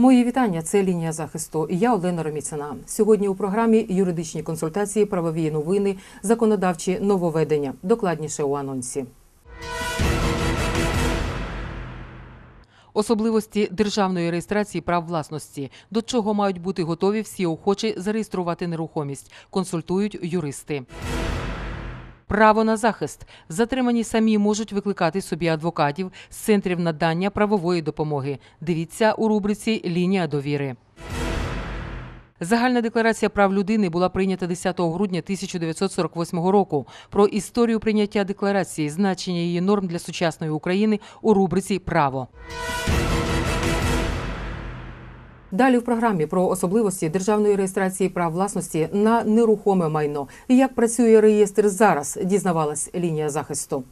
Мої вітання. Це лінія захисту. Я Олена Роміцина. Сьогодні у програмі юридичні консультації, правові новини, законодавчі нововведення. Докладніше у анонсі. Особливості державної реєстрації прав власності, до чого мають бути готові всі охочі зареєструвати нерухомість, консультують юристи. Право на захист. Затримані самі можуть викликати собі адвокатів з центрів надання правової допомоги. Дивіться у рубриці Лінія довіри. Загальна декларація прав людини була прийнята 10 грудня 1948 року. Про історію прийняття декларації, значення її норм для сучасної України у рубриці Право. Далі в програмі про особливості державної реєстрації прав власності на нерухоме майно. І Як працює реєстр зараз, дізнавалась лінія захисту.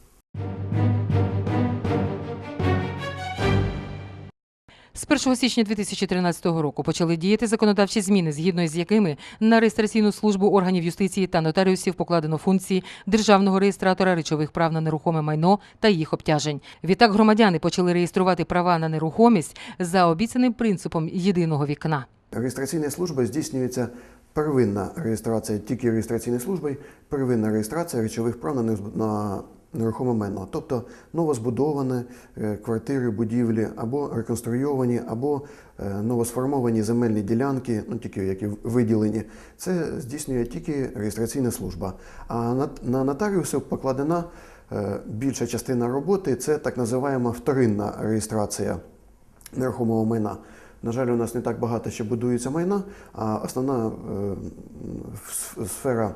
З 1 січня 2013 року почали діяти законодавчі зміни, згідно з якими на реєстраційну службу органів юстиції та нотаріусів покладено функції державного реєстратора речових прав на нерухоме майно та їх обтяжень. Відтак громадяни почали реєструвати права на нерухомість за обіцяним принципом єдиного вікна. Реєстраційна служба здійснюється первинна реєстрація тільки реєстраційною службою, первинна реєстрація речових прав на нерухоме майно, тобто новозбудовані е, квартири, будівлі або реконструйовані, або е, новосформовані земельні ділянки, ну тільки які виділені. Це здійснює тільки реєстраційна служба. А на, нотаріусів покладена е, більша частина роботи це так називаємо вторинна реєстрація нерухомого майна. На жаль, у нас не так багато ще будується майна, а основна сфера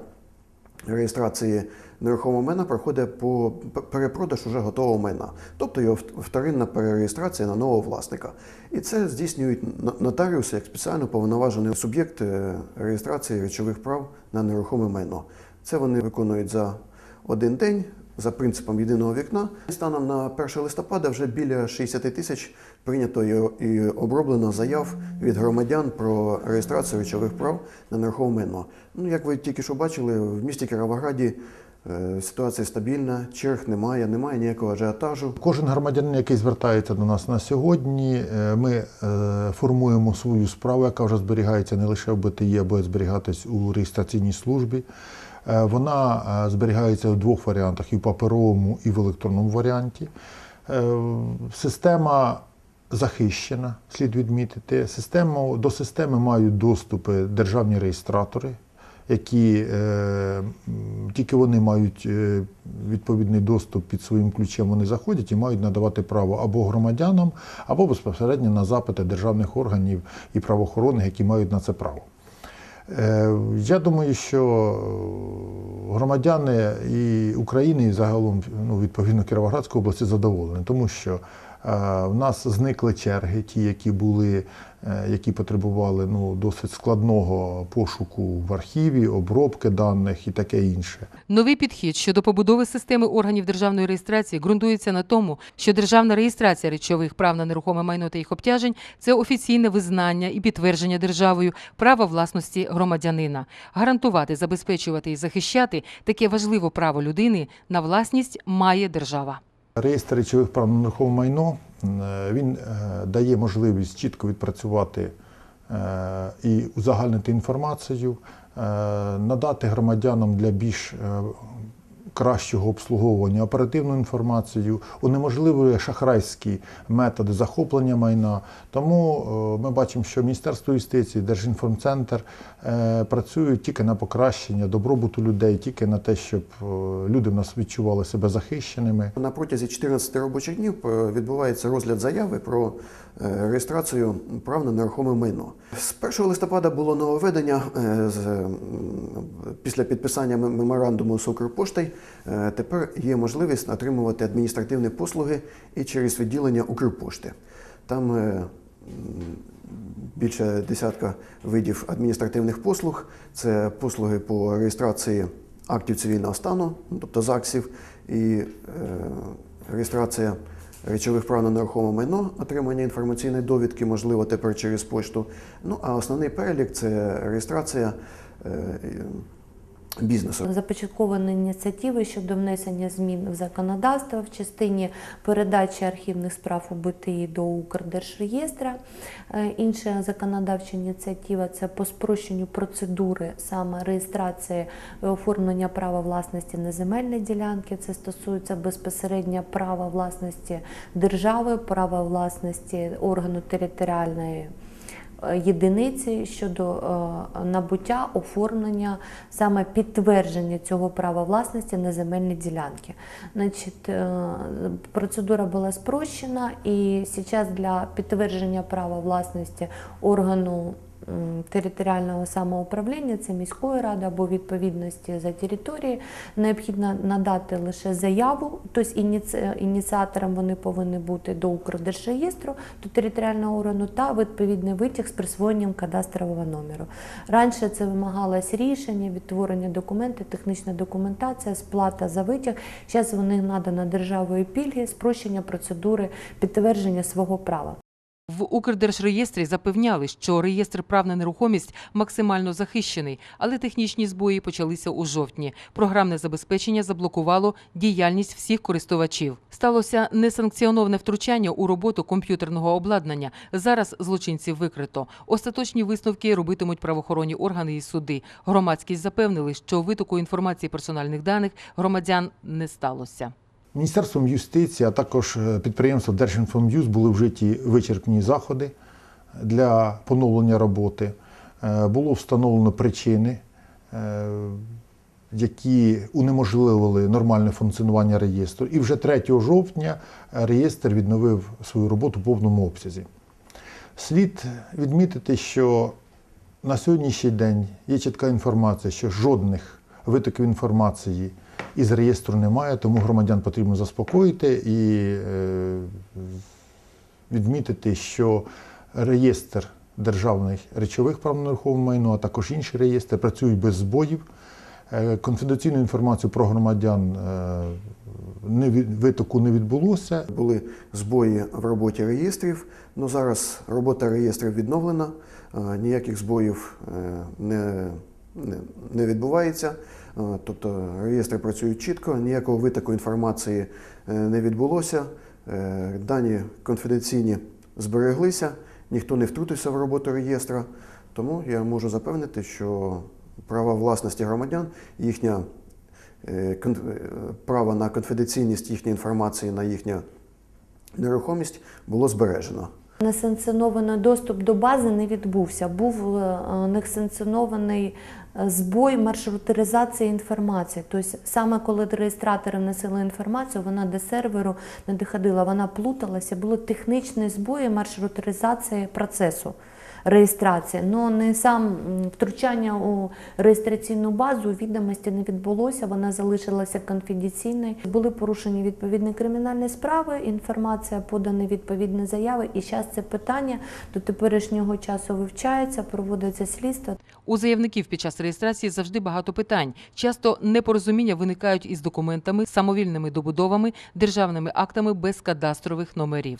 реєстрації нерухомого майна проходить по перепродаж уже готового майна, тобто його вторинна перереєстрація на нового власника. І це здійснюють но- нотаріуси як спеціально повноважений суб'єкт е, реєстрації речових прав на нерухоме майно. Це вони виконують за один день за принципом єдиного вікна. Станом на 1 листопада вже біля 60 тисяч прийнято і- оброблено заяв від громадян про реєстрацію речових прав на нерухоме майно. Ну, як ви тільки що бачили, в місті Кіровограді ситуація стабільна, черг немає, немає ніякого ажіотажу. Кожен громадянин, який звертається до нас на сьогодні, е, ми е, формуємо свою справу, яка вже зберігається не лише в БТІ, а буде зберігатись у реєстраційній службі. Е, Вона е, зберігається в двох варіантах: і в паперовому, і в електронному варіанті. Е, Система захищена, слід відмітити. Систему, до системи мають доступи державні реєстратори, які е, тільки вони мають е, відповідний доступ під своїм ключем, вони заходять і мають надавати право або громадянам, або безпосередньо на запити державних органів і правоохоронних, які мають на це право. Е, Я думаю, що громадяни і України, і загалом ну, відповідно Кіровоградської області задоволені, тому що в нас зникли черги, ті, які були, е, які потребували ну, досить складного пошуку в архіві, обробки даних і таке інше. Новий підхід щодо побудови системи органів державної реєстрації ґрунтується на тому, що державна реєстрація речових прав на нерухоме майно та їх обтяжень це офіційне визнання і підтвердження державою права власності громадянина. Гарантувати, забезпечувати і захищати таке важливе право людини на власність має держава. Реєстр речових прав на нерухоме майно. Е, він е, дає можливість чітко відпрацювати е, і узагальнити інформацію, надати громадянам для більш кращого обслуговування оперативну інформацію, унеможливує шахрайські методи захоплення майна. Тому е, ми бачимо, що Міністерство юстиції, Держінформцентр е, працюють тільки на покращення добробуту людей, тільки на те, щоб е, люди в нас відчували себе захищеними. На протязі 14 робочих днів відбувається розгляд заяви про реєстрацію прав на нерухоме майно. З 1 листопада було нововведення після підписання меморандуму з Укрпоштою. Е, Тепер є можливість отримувати адміністративні послуги і через відділення Укрпошти. Там е, більше десятка видів адміністративних послуг. Це послуги по реєстрації актів цивільного стану, ну, тобто ЗАГСів, і е, реєстрація речових прав на нерухоме майно, отримання інформаційної довідки, можливо, тепер через пошту. Ну а основний перелік це реєстрація бізнесу. Започатковані ініціативи щодо внесення змін в законодавство в частині передачі архівних справ у БТІ до Укрдержреєстра. Е, Інша законодавча ініціатива це по спрощенню процедури саме реєстрації оформлення права власності на земельні ділянки. Це стосується безпосередньо права власності держави, права власності органу територіальної єдиниці щодо е, набуття, оформлення, саме підтвердження цього права власності на земельні ділянки. Значить, е, процедура була спрощена, і зараз для підтвердження права власності органу територіального самоуправління, це міської ради або відповідності за території, необхідно надати лише заяву, тобто ініці- ініціатором вони повинні бути до Укрдержреєстру, до територіального органу та відповідний витяг з присвоєнням кадастрового номеру. Раніше це вимагалось рішення, відтворення документів, технічна документація, сплата за витяг. Зараз вони надано державою пільги, спрощення процедури підтвердження свого права. В Укрдержреєстрі запевняли, що реєстр прав на нерухомість максимально захищений, але технічні збої почалися у жовтні. Програмне забезпечення заблокувало діяльність всіх користувачів. Сталося несанкціоноване втручання у роботу комп'ютерного обладнання. Зараз злочинців викрито. Остаточні висновки робитимуть правоохоронні органи і суди. Громадськість запевнили, що витоку інформації персональних даних громадян не сталося. Міністерством юстиції, а також е, підприємством Держінформ'юз були вжиті вичерпні заходи для поновлення роботи. Е, Було встановлено причини, е, які унеможливили нормальне функціонування реєстру. І вже 3 жовтня реєстр відновив свою роботу в повному обсязі. Слід відмітити, що на сьогоднішній день є чітка інформація, що жодних витоків інформації із реєстру немає, тому громадян потрібно заспокоїти і е, відмітити, що реєстр державних речових прав на нерухоме майно, а також інші реєстри працюють без збоїв. Е, Конфіденційну інформацію про громадян е, не витоку не відбулося. Були збої в роботі реєстрів, але зараз робота реєстрів відновлена, ніяких збоїв не, не, не відбувається. Е, Тобто реєстри працюють чітко, ніякого витоку інформації е, не відбулося. Е, Дані конфіденційні збереглися, ніхто не втрутився в роботу реєстра. Тому я можу запевнити, що права власності громадян, їхня право на конфіденційність їхньої інформації на їхню нерухомість було збережено. Несанкціонований доступ до бази не відбувся. Був несанкціонований збой маршрутизації інформації. Тобто саме коли реєстратори вносили інформацію, вона до серверу не доходила, вона плуталася, було технічні збої маршрутизації процесу. Реєстрації, але не сам втручання у реєстраційну базу відомості не відбулося, вона залишилася конфіденційною. Були порушені відповідні кримінальні справи, інформація подані відповідні заяви, і зараз це питання до теперішнього часу вивчається, проводиться слідство. У заявників під час реєстрації завжди багато питань. Часто непорозуміння виникають із документами, самовільними добудовами, державними актами без кадастрових номерів.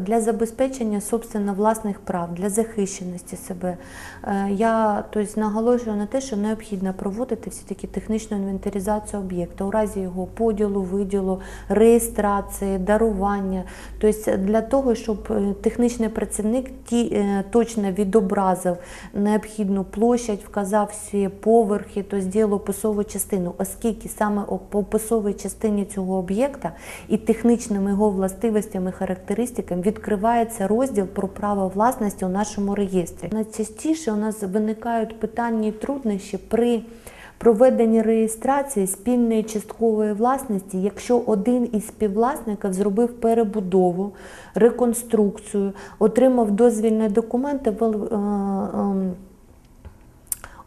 Для забезпечення собственно власних прав, для захищеності себе. Е, я тобто, наголошую на те, що необхідно проводити все-таки технічну інвентаризацію об'єкта. У разі його поділу, виділу, реєстрації, дарування. Тобто для того, щоб е, технічний працівник ті, е, точно відобразив необхідну площадь, вказав всі поверхи, тобто діло описову частину, оскільки саме по описовій частині цього об'єкта і технічними його властивостями, характеристиками відкривається розділ про право власності у нашому реєстрі. Найчастіше у нас виникають питання і труднощі при проведенні реєстрації спільної часткової власності, якщо один із співвласників зробив перебудову, реконструкцію, отримав дозвільні документи, е, ем,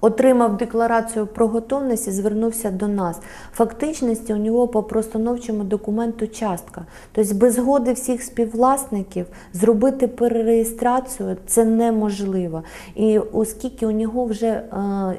Отримав декларацію про готовність і звернувся до нас. Фактичності у нього по простановчому документу частка. Тобто без згоди всіх співвласників зробити перереєстрацію це неможливо. І оскільки у нього вже е,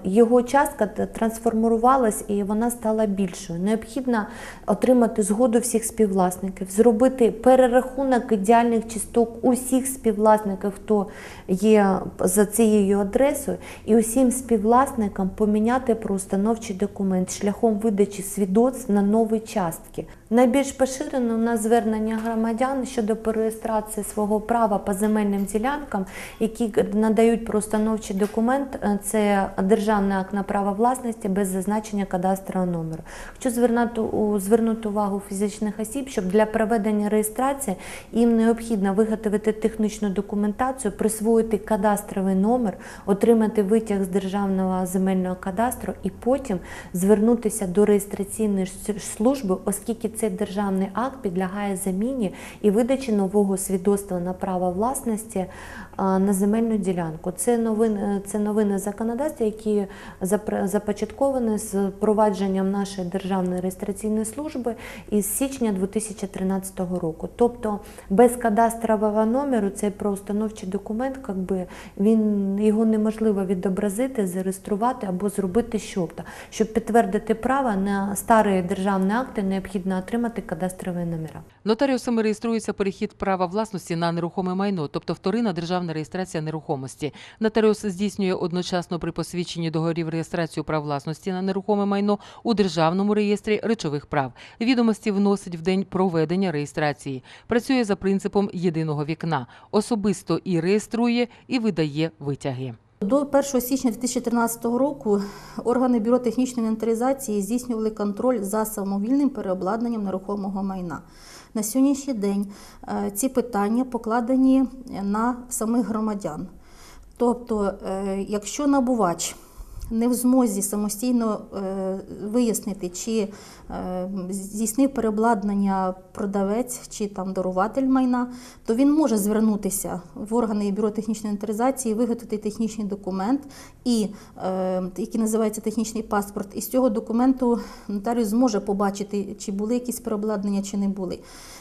його частка трансформувалась і вона стала більшою, необхідно отримати згоду всіх співвласників, зробити перерахунок ідеальних часток усіх співвласників, хто є за цією адресою, і усім співвласникам власникам поміняти проустановчий документ шляхом видачі свідоцтв на нові частки. Найбільш поширено у нас звернення громадян щодо перереєстрації свого права по земельним ділянкам, які надають проустановчий документ. е, Це державний акт на право власності без зазначення кадастрового номеру. Хочу звернути, увагу фізичних осіб, щоб для проведення реєстрації їм необхідно виготовити технічну документацію, присвоїти кадастровий номер, отримати витяг з державного земельного кадастру і потім звернутися до реєстраційної служби, оскільки цей державний акт підлягає заміні і видачі нового свідоцтва на право власності на земельну ділянку. Це новини, це новини законодавства, які започатковані з впровадженням нашої державної реєстраційної служби із січня 2013 року. Тобто без кадастрового номеру цей проустановчий документ, якби він його неможливо відобразити, зареєструвати або зробити що-то. Щоб підтвердити право на старі державні акти, необхідно отримати кадастрові номера. Нотаріусами реєструється перехід права власності на нерухоме майно, тобто вторинна державна реєстрація нерухомості. Нотаріус здійснює одночасно при посвідченні договорів реєстрацію прав власності на нерухоме майно у державному реєстрі речових прав. Відомості вносить в день проведення реєстрації. Працює за принципом єдиного вікна. Особисто і реєструє, і видає витяги. До 1 січня 2013 року органи бюро технічної інвентаризації здійснювали контроль за самовільним переобладнанням нерухомого майна. На сьогоднішній день е, ці питання покладені на самих громадян. Тобто, е, якщо набувач не в змозі самостійно е, вияснити, чи е, здійснив переобладнання продавець чи там даруватель майна, то він може звернутися в органи бюро технічної інвентаризації, виготовити технічний документ, і, е, який називається технічний паспорт. І з цього документу нотаріус зможе побачити, чи були якісь переобладнання, чи не були.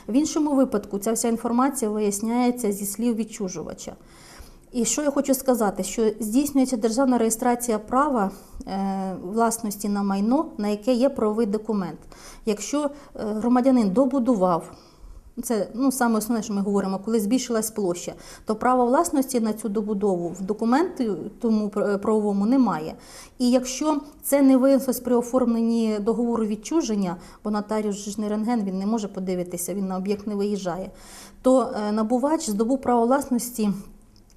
В іншому випадку ця вся інформація виясняється зі слів відчужувача. І що я хочу сказати, що здійснюється державна реєстрація права е, власності на майно, на яке є правовий документ. Якщо е, громадянин добудував, це ну, саме основне, що ми говоримо, коли збільшилась площа, то право власності на цю добудову в документі тому правовому немає. І якщо це не виявилось при оформленні договору відчуження, бо нотаріус ж не рентген, він не може подивитися, він на об'єкт не виїжджає, то е, набувач здобув право власності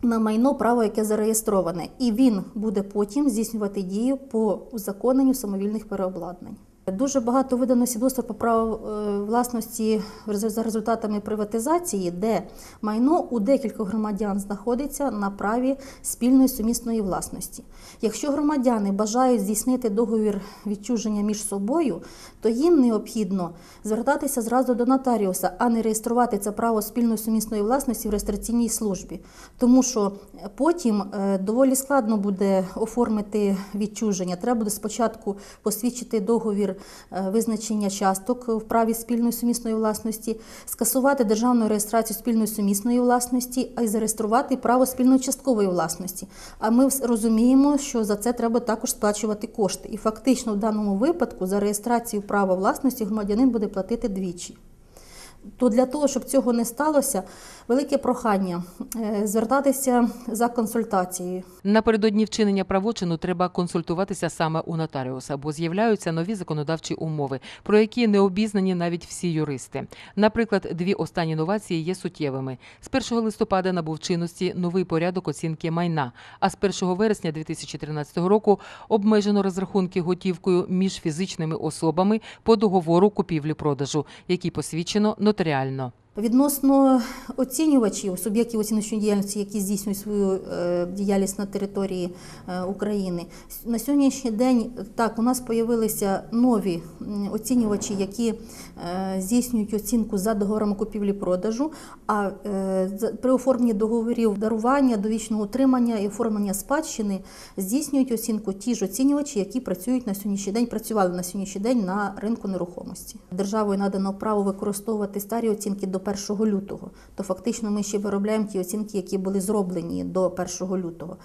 на майно право, яке зареєстроване, і він буде потім здійснювати дію по узаконенню самовільних переобладнань. Дуже багато видано свідоцтва по праву е, власності за результатами приватизації, де майно у декількох громадян знаходиться на праві спільної сумісної власності. Якщо громадяни бажають здійснити договір відчуження між собою, то їм необхідно звертатися зразу до нотаріуса, а не реєструвати це право спільної сумісної власності в реєстраційній службі. Тому що потім е, доволі складно буде оформити відчуження. Треба буде спочатку посвідчити договір е, визначення часток в праві спільної сумісної власності, скасувати державну реєстрацію спільної сумісної власності, а й зареєструвати право спільної часткової власності. А ми розуміємо, що за це треба також сплачувати кошти. І фактично в даному випадку за реєстрацію права власності громадянин буде платити двічі. То для того, щоб цього не сталося, велике прохання е, звертатися за консультацією. Напередодні вчинення правочину треба консультуватися саме у нотаріуса, бо з'являються нові законодавчі умови, про які не обізнані навіть всі юристи. Наприклад, дві останні новації є суттєвими. З 1 листопада набув чинності новий порядок оцінки майна, а з 1 вересня 2013 року обмежено розрахунки готівкою між фізичними особами по договору купівлі-продажу, який посвідчено нотаріально. Відносно оцінювачів, суб'єктів оціночної діяльності, які здійснюють свою е, діяльність на території е, України, на сьогоднішній день так у нас з'явилися нові оцінювачі, які е, здійснюють оцінку за договорами купівлі-продажу. А при оформленні договорів дарування, довічного утримання і оформлення спадщини здійснюють оцінку ті ж оцінювачі, які працюють на сьогоднішній день, працювали на сьогоднішній день на ринку нерухомості. Державою надано право використовувати старі оцінки до 1 лютого. То фактично ми ще виробляємо ті оцінки, які були зроблені до 1 лютого.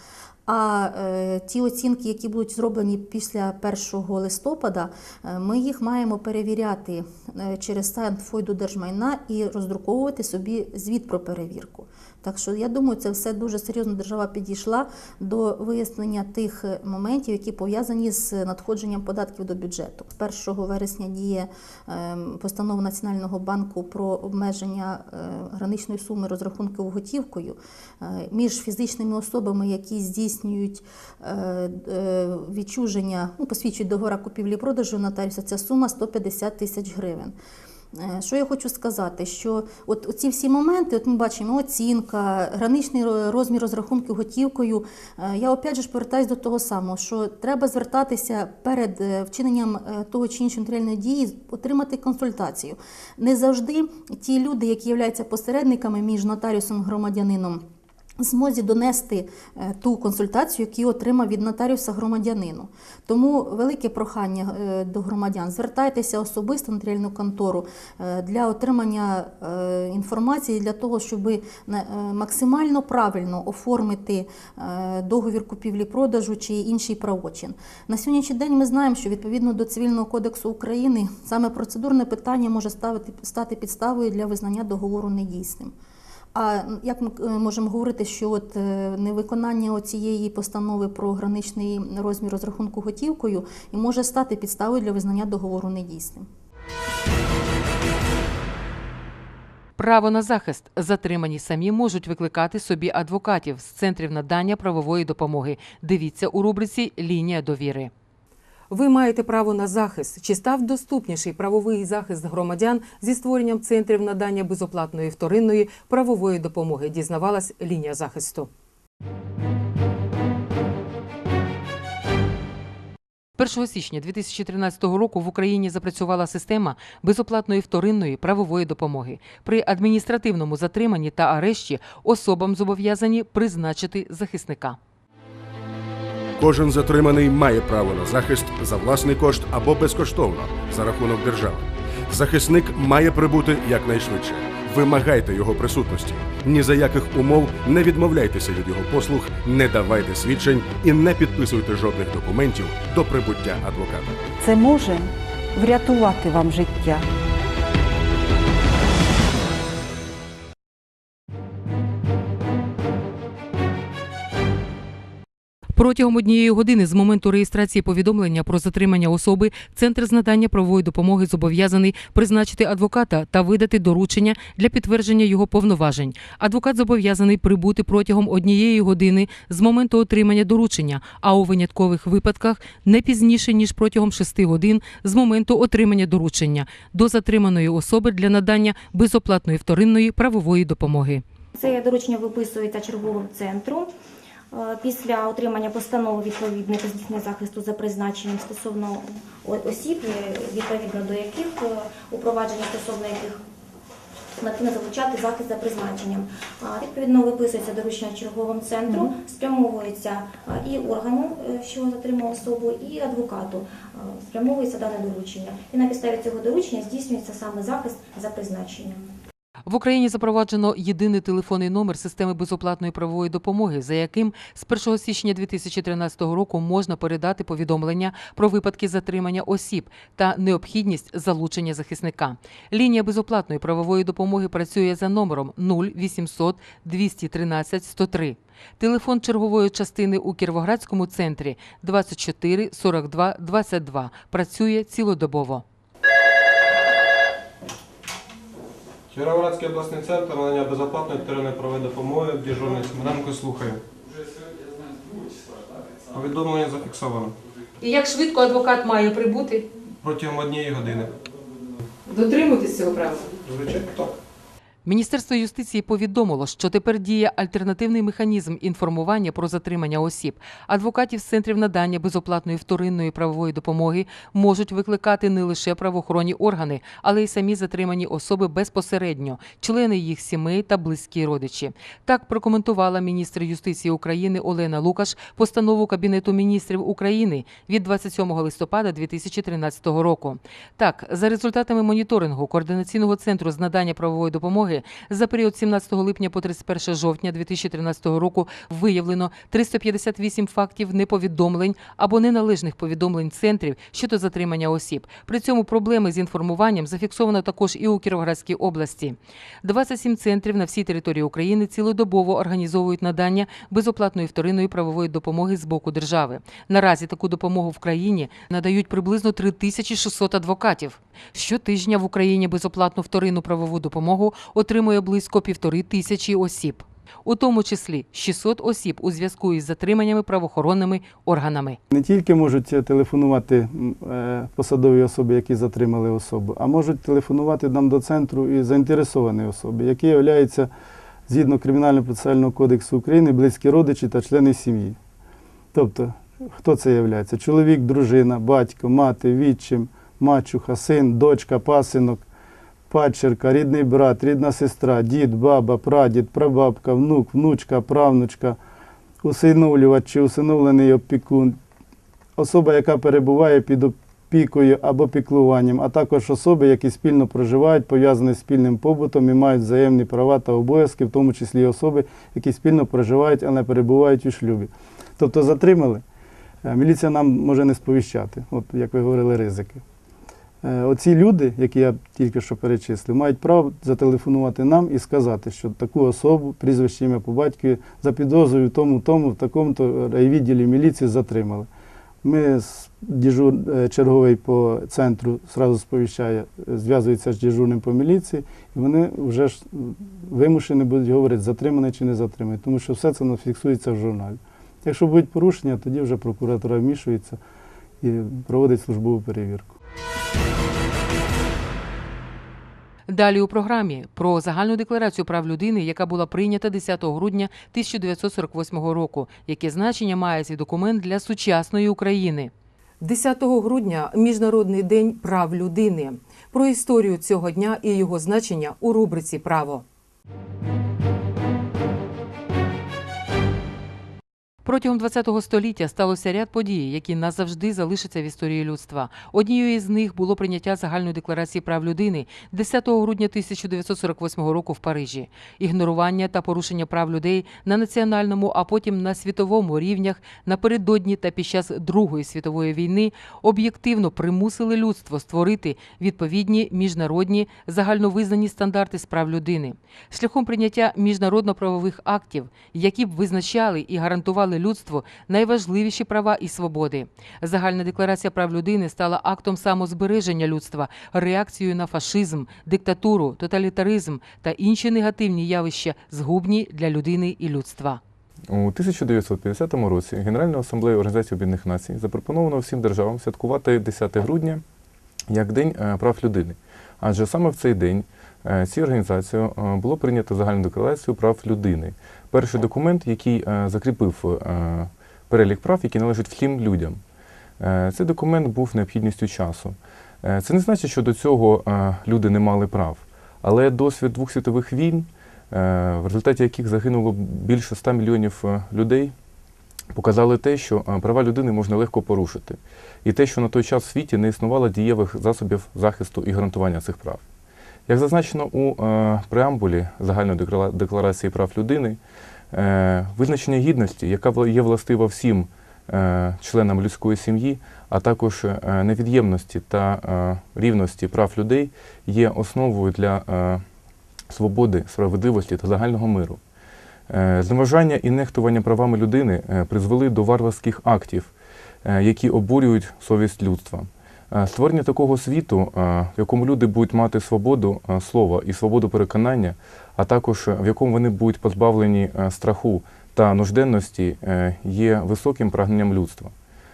А е, ті оцінки, які будуть зроблені після 1 листопада, е, ми їх маємо перевіряти е, через сайт Фойду Держмайна і роздруковувати собі звіт про перевірку. Так що я думаю, це все дуже серйозно держава підійшла до вияснення тих моментів, які пов'язані з надходженням податків до бюджету. З 1 вересня діє ем, постанова Національного банку про обмеження граничної суми розрахунків готівкою між фізичними особами, які здійснюють е, е, відчуження, ну, посвідчують договора купівлі-продажу нотаріуса, ця сума 150 тисяч гривень. Е, Що я хочу сказати, що от ці всі моменти, от ми бачимо оцінка, граничний розмір розрахунків готівкою. Я опять же ж повертаюсь до того самого, що треба звертатися перед вчиненням того чи іншої нотаріальної дії, отримати консультацію. Не завжди ті люди, які являються посередниками між нотаріусом і громадянином. Змозі донести е, ту консультацію, яку отримав від нотаріуса громадянину. Тому велике прохання е, до громадян: звертайтеся особисто в нотаріальну контору е, для отримання інформації для того, щоб максимально правильно оформити договір купівлі-продажу чи інший правочин. На сьогоднішній день ми знаємо, що відповідно до Цивільного кодексу України саме процедурне питання може стати підставою для визнання договору недійсним. А як ми е, можемо говорити, що от е, невиконання цієї постанови про граничний розмір розрахунку готівкою і може стати підставою для визнання договору недійсним? Право на захист затримані самі можуть викликати собі адвокатів з центрів надання правової допомоги. Дивіться у рубриці Лінія довіри. Ви маєте право на захист. Чи став доступніший правовий захист громадян зі створенням центрів надання безоплатної вторинної правової допомоги? Дізнавалась лінія захисту. 1 січня 2013 року в Україні запрацювала система безоплатної вторинної правової допомоги. При адміністративному затриманні та арешті особам зобов'язані призначити захисника. Кожен затриманий має право на захист за власний кошт або безкоштовно за рахунок держави. Захисник має прибути якнайшвидше. Вимагайте його присутності. Ні за яких умов не відмовляйтеся від його послуг, не давайте свідчень і не підписуйте жодних документів до прибуття адвоката. Це може врятувати вам життя. Протягом однієї години з моменту реєстрації повідомлення про затримання особи центр з надання правової допомоги зобов'язаний призначити адвоката та видати доручення для підтвердження його повноважень. Адвокат зобов'язаний прибути протягом однієї години з моменту отримання доручення, а у виняткових випадках не пізніше ніж протягом шести годин з моменту отримання доручення до затриманої особи для надання безоплатної вторинної правової допомоги. Це доручення виписується черговим центру. Е, Після отримання постанови відповідної та здійснення захисту за призначенням стосовно осіб, е, відповідно до яких е, у провадженні стосовно яких необхідно залучати захист за призначенням. Відповідно, виписується доручення черговим центру, спрямовується і органу, що затримав особу, і адвокату. Спрямовується дане доручення. І на підставі цього доручення здійснюється саме захист за призначенням. В Україні запроваджено єдиний телефонний номер системи безоплатної правової допомоги, за яким з 1 січня 2013 року можна передати повідомлення про випадки затримання осіб та необхідність залучення захисника. Лінія безоплатної правової допомоги працює за номером 0800 213 103. Телефон чергової частини у Кіровоградському центрі 24 42 22. Працює цілодобово. Кіровоградський обласний центр надання безоплатної територіальної правової допомоги. Дежурний Семененко слухає. Повідомлення зафіксовано. І як швидко адвокат має прибути? Протягом однієї години. Дотримуйтесь цього правила. Звичайно, так. Міністерство юстиції повідомило, що тепер діє альтернативний механізм інформування про затримання осіб. Адвокатів з центрів надання безоплатної вторинної правової допомоги можуть викликати не лише правоохоронні органи, але й самі затримані особи безпосередньо, члени їх сімей та близькі родичі. Так прокоментувала міністр юстиції України Олена Лукаш постанову Кабінету міністрів України від 27 листопада 2013 року. Так, за результатами моніторингу координаційного центру з надання правової допомоги допомоги за період 17 липня по 31 жовтня 2013 року виявлено 358 фактів неповідомлень або неналежних повідомлень центрів щодо затримання осіб. При цьому проблеми з інформуванням зафіксовано також і у Кіровоградській області. 27 центрів на всій території України цілодобово організовують надання безоплатної вторинної правової допомоги з боку держави. Наразі таку допомогу в країні надають приблизно 3600 адвокатів. Щотижня в Україні безоплатну вторинну правову допомогу отримує близько півтори тисячі осіб, у тому числі 600 осіб у зв'язку із затриманнями правоохоронними органами. Не тільки можуть телефонувати е, посадові особи, які затримали особу, а можуть телефонувати нам до центру і заінтересовані особи, які являються згідно Кримінально-процесуального кодексу України близькі родичі та члени сім'ї. Тобто, хто це є? Чоловік, дружина, батько, мати, відчим, мачуха, син, дочка, пасинок, падчерка, рідний брат, рідна сестра, дід, баба, прадід, прабабка, внук, внучка, правнучка, усиновлювач чи усиновлений опікун, особа, яка перебуває під опікою або піклуванням, а також особи, які спільно проживають, пов'язані з спільним побутом і мають взаємні права та обов'язки, в тому числі особи, які спільно проживають, але не перебувають у шлюбі. Тобто затримали, е, міліція нам може не сповіщати, от як ви говорили, ризики. Е, Оці люди, які я тільки що перечислив, мають право зателефонувати нам і сказати, що таку особу, прізвище ім'я по батькові, за підозрою тому, тому, в такому-то райвідділі міліції затримали. Ми дежур, е, черговий по центру зразу сповіщає, зв'язується з дежурним по міліції, і вони вже ж вимушені будуть говорити, затриманий чи не затриманий, тому що все це фіксується в журналі. Якщо будуть порушення, тоді вже прокуратура вмішується і проводить службову перевірку. Далі у програмі про загальну декларацію прав людини, яка була прийнята 10 грудня 1948 року. Яке значення має цей документ для сучасної України? 10 грудня Міжнародний день прав людини. Про історію цього дня і його значення у рубриці Право. Протягом ХХ століття сталося ряд подій, які назавжди залишаться в історії людства. Однією з них було прийняття загальної декларації прав людини 10 грудня 1948 року в Парижі. Ігнорування та порушення прав людей на національному, а потім на світовому рівнях напередодні та під час Другої світової війни об'єктивно примусили людство створити відповідні міжнародні загальновизнані стандарти з прав людини шляхом прийняття міжнародно-правових актів, які б визначали і гарантували людству найважливіші права і свободи. Загальна декларація прав людини стала актом самозбереження людства, реакцією на фашизм, диктатуру, тоталітаризм та інші негативні явища, згубні для людини і людства. У 1950 році Генеральна асамблея Організації Об'єднаних Націй запропоновано всім державам святкувати 10 грудня як День е, прав людини. Адже саме в цей день е, цією організацією е, було прийнято загальну декларацію прав людини. Перший документ, який е, закріпив е, перелік прав, які належать всім людям. Е, Цей документ був необхідністю часу. Це не значить, що до цього люди не мали прав, але досвід двох світових війн, в результаті яких загинуло більше 100 мільйонів людей, показали те, що права людини можна легко порушити, і те, що на той час в світі не існувало дієвих засобів захисту і гарантування цих прав. Як зазначено у е, преамбулі загальної декларації прав людини, е, визначення гідності, яка є властива всім е, членам людської сім'ї, а також невід'ємності та рівності прав людей, є основою для свободи, справедливості та загального миру. Зневажання і нехтування правами людини призвели до варварських актів, які обурюють совість людства. Е, Створення такого світу, е, в якому люди будуть мати свободу е, слова і свободу переконання, а також в якому вони будуть позбавлені страху та нужденності, є високим прагненням людства.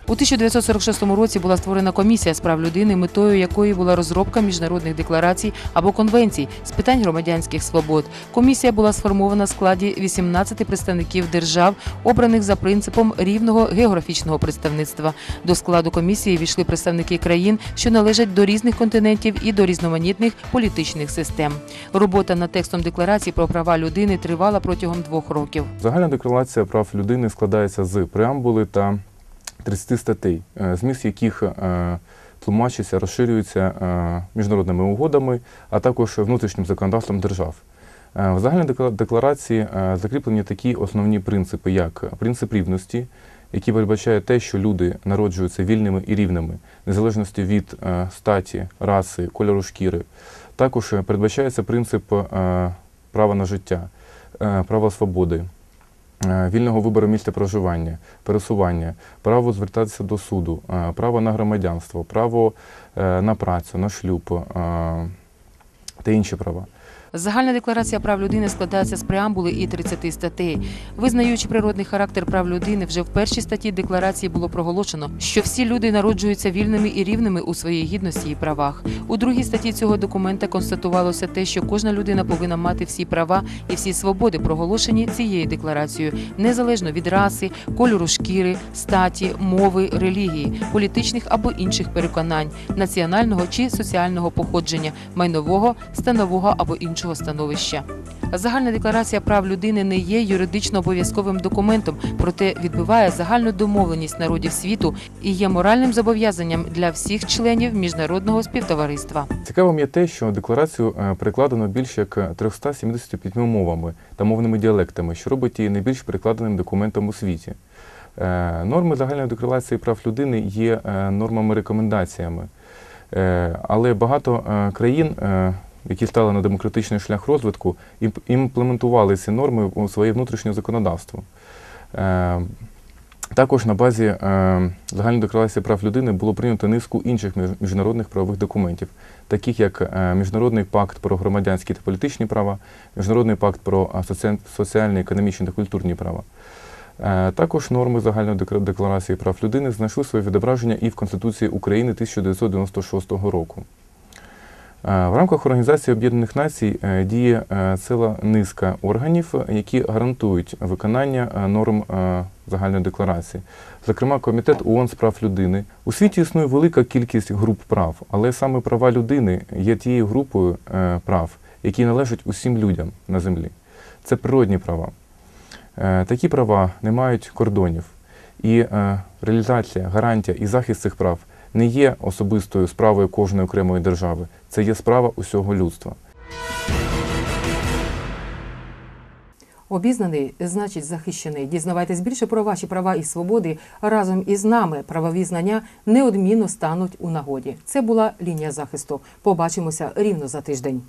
У 1946 році була створена комісія з прав людини, метою якої була розробка міжнародних декларацій або конвенцій з питань громадянських свобод. Комісія була сформована в складі 18 представників держав, обраних за принципом рівного географічного представництва. До складу комісії війшли представники країн, що належать до різних континентів і до різноманітних політичних систем. Робота над текстом декларації про права людини тривала протягом двох років. Загальна декларація прав людини складається з преамбули та 30 статей, е, зміст яких е, тлумачиться, розширюється е, міжнародними угодами, а також внутрішнім законодавством держав. В загальній декларації закріплені такі основні принципи, як принцип рівності, який передбачає те, що люди народжуються вільними і рівними, незалежності від статі, раси, кольору шкіри. Також передбачається принцип права на життя, права свободи, вільного вибору місця проживання, пересування, право звертатися до суду, е, право на громадянство, право е, на працю, на шлюб е, та інші права. Загальна декларація прав людини складається з преамбули і 30 статей. Визнаючи природний характер прав людини, вже в першій статті декларації було проголошено, що всі люди народжуються вільними і рівними у своїй гідності і правах. У другій статті цього документа констатувалося те, що кожна людина повинна мати всі права і всі свободи, проголошені цією декларацією, незалежно від раси, кольору шкіри, статі, мови, релігії, політичних або інших переконань, національного чи соціального походження, майнового, станового або іншого становища. Загальна декларація прав людини не є юридично обов'язковим документом, проте відбиває загальну домовленість народів світу і є моральним зобов'язанням для всіх членів міжнародного співтовариства. Цікавим є те, що декларацію е, перекладено більш як 375 мовами та мовними діалектами, що робить її найбільш перекладеним документом у світі. Е, Норми загальної декларації прав людини є е, нормами-рекомендаціями. Е, Але багато країн, які стали на демократичний шлях розвитку, імплементували ці норми у своє внутрішнє законодавство. Е, Також на базі е, загальної декларації прав людини було прийнято низку інших міжнародних правових документів, таких як е, Міжнародний пакт про громадянські та політичні права, Міжнародний пакт про соціальні, економічні та культурні права. Також норми загальної декларації прав людини знайшли своє відображення і в Конституції України 1996 року. Е, В рамках Організації Об'єднаних Націй е, діє е, ціла низка органів, які гарантують виконання норм загальної декларації. Зокрема, Комітет ООН з прав людини. У світі існує велика кількість груп прав, але саме права людини є тією групою прав, які належать усім людям на землі. Це природні права. Такі права не мають кордонів. І реалізація, гарантія і захист цих прав не є особистою справою кожної окремої держави. Це є справа усього людства. Обізнаний значить захищений. Дізнавайтесь більше про ваші права і свободи разом із нами. Правові знання неодмінно стануть у нагоді. Це була лінія захисту. Побачимося рівно за тиждень.